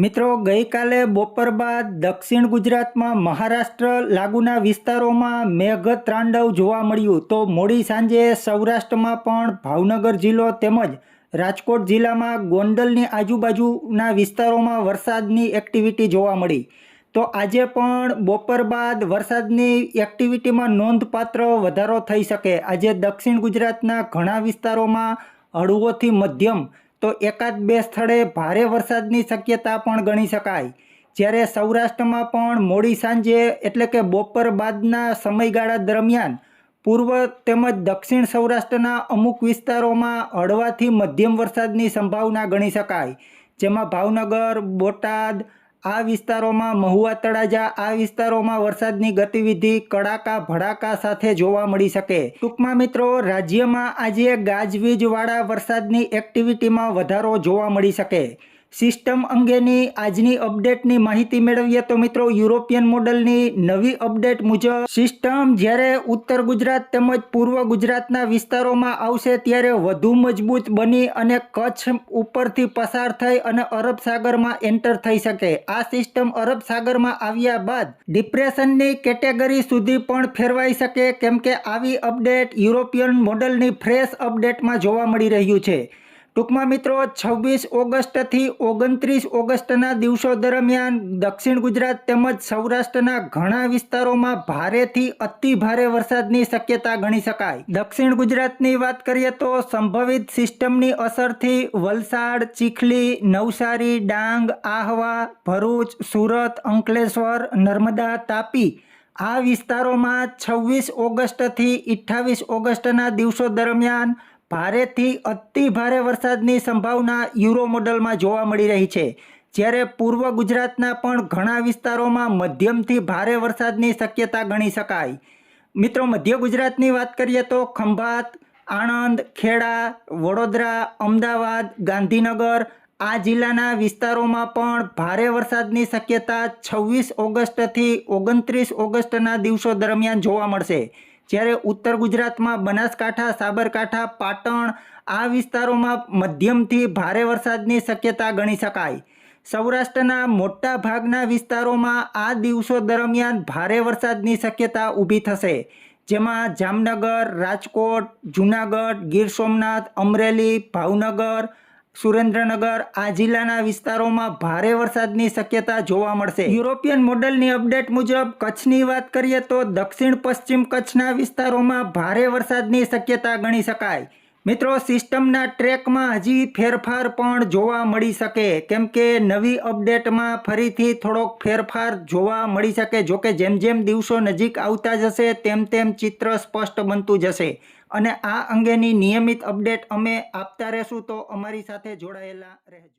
મિત્રો, ગઈકાલે બપોર બાદ દક્ષિણ ગુજરાતમાં મહારાષ્ટ્ર લાગુના વિસ્તારોમાં મેઘત્રાંડવ જોવા મળ્યું. તો મોડી સાંજે સૌરાષ્ટ્રમાં પણ ભાવનગર જિલ્લો તેમજ રાજકોટ જિલ્લામાં ગોંડલની આજુબાજુના વિસ્તારોમાં વરસાદની એક્ટિવિટી જોવા મળી. તો આજે પણ બપોર બાદ વરસાદની એક્ટિવિટીમાં નોંધપાત્ર વધારો થઈ શકે. આજે દક્ષિણ ગુજરાતના ઘણા વિસ્તારોમાં હળવોથી મધ્યમ તો એકાદ બે સ્થળે ભારે વરસાદની શક્યતા પણ ગણી શકાય. જ્યારે સૌરાષ્ટ્રમાં પણ મોડી સાંજે એટલે કે બપોર બાદના સમયગાળા દરમિયાન પૂર્વ તેમજ દક્ષિણ સૌરાષ્ટ્રના અમુક વિસ્તારોમાં હળવાથી મધ્યમ વરસાદની સંભાવના ગણી શકાય. જેમાં ભાવનગર, બોટાદ આ વિસ્તારોમાં મહુવા તળાજા, આ વિસ્તારોમાં વરસાદની ગતિવિધિ કડાકા ભડાકા સાથે જોવા મળી શકે. ટૂંકમાં મિત્રો, રાજ્યમાં આજે ગાજવીજવાળા વરસાદની એક્ટિવિટીમાં વધારો જોવા મળી શકે. સિસ્ટમ અંગેની આજની અપડેટની માહિતી મેળવીએ તો મિત્રો યુરોપિયન મોડલની નવી અપડેટ મુજબ સિસ્ટમ જ્યારે ઉત્તર ગુજરાત તેમજ પૂર્વ ગુજરાતના વિસ્તારોમાં આવશે ત્યારે વધુ મજબૂત બની અને કચ્છ ઉપરથી પસાર થઈ અને અરબ સાગરમાં એન્ટર થઈ શકે. આ સિસ્ટમ અરબ સાગરમાં આવ્યા બાદ ડિપ્રેશનની કેટેગરી સુધી પણ ફેરવાઈ શકે, કેમ કે આવી અપડેટ યુરોપિયન મોડલની ફ્રેશ અપડેટમાં જોવા મળી રહ્યું છે. ટૂંકમાં મિત્રો છવ્વીસ ઓગસ્ટથી ઓગણત્રીસ ઓગસ્ટના દિવસો દરમિયાન દક્ષિણ ગુજરાત તેમજ સૌરાષ્ટ્રના ઘણા વિસ્તારોમાં ભારેથી અતિ ભારે વરસાદની શક્યતા ગણી શકાય. દક્ષિણ ગુજરાતની વાત કરીએ તો સંભવિત સિસ્ટમની અસરથી વલસાડ, ચીખલી, નવસારી, ડાંગ, આહવા, ભરૂચ, સુરત, અંકલેશ્વર, નર્મદા, તાપી આ વિસ્તારોમાં છવ્વીસ ઓગસ્ટથી અઠ્ઠાવીસ ઓગસ્ટના દિવસો દરમિયાન ભારેથી અતિ ભારે વરસાદની સંભાવના યુરો મોડલમાં જોવા મળી રહી છે. જ્યારે પૂર્વ ગુજરાતના પણ ઘણા વિસ્તારોમાં મધ્યમથી ભારે વરસાદની શક્યતા ગણી શકાય. મિત્રો, મધ્ય ગુજરાતની વાત કરીએ તો ખંભાત, આણંદ, ખેડા, વડોદરા, અમદાવાદ, ગાંધીનગર આ જિલ્લાના વિસ્તારોમાં પણ ભારે વરસાદની શક્યતા છવ્વીસ ઓગસ્ટથી ઓગણત્રીસ ઓગસ્ટના દિવસો દરમિયાન જોવા મળશે. જ્યારે ઉત્તર ગુજરાતમાં બનાસકાંઠા, સાબરકાંઠા, પાટણ આ વિસ્તારોમાં મધ્યમથી ભારે વરસાદની શક્યતા ગણી શકાય. સૌરાષ્ટ્રના મોટા ભાગના વિસ્તારોમાં આ દિવસો દરમિયાન ભારે વરસાદની શક્યતા ઊભી થશે, જેમાં જામનગર, રાજકોટ, જૂનાગઢ, ગીર સોમનાથ, અમરેલી, ભાવનગર સુરેન્દ્રનગર આ જિલ્લાના વિસ્તારોમાં ભારે વરસાદની શક્યતા જોવા મળશે. યુરોપિયન મોડલની અપડેટ મુજબ કચ્છની વાત કરીએ તો દક્ષિણ પશ્ચિમ કચ્છના વિસ્તારોમાં ભારે વરસાદની શક્યતા ગણી શકાય. મિત્રો, સિસ્ટમના ટ્રેકમાં હજી ફેરફાર પણ જોવા મળી શકે. કેમ કે નવી અપડેટમાં ફરીથી થોડોક ફેરફાર જોવા મળી શકે. જોકે જેમ જેમ દિવસો નજીક આવતા જશે, તેમ તેમ ચિત્ર સ્પષ્ટ બનતું જશે. અને આ અંગેની નિયમિત અપડેટ અમે આપતા રહેશું. તો અમારી સાથે જોડાયેલા રહેજો.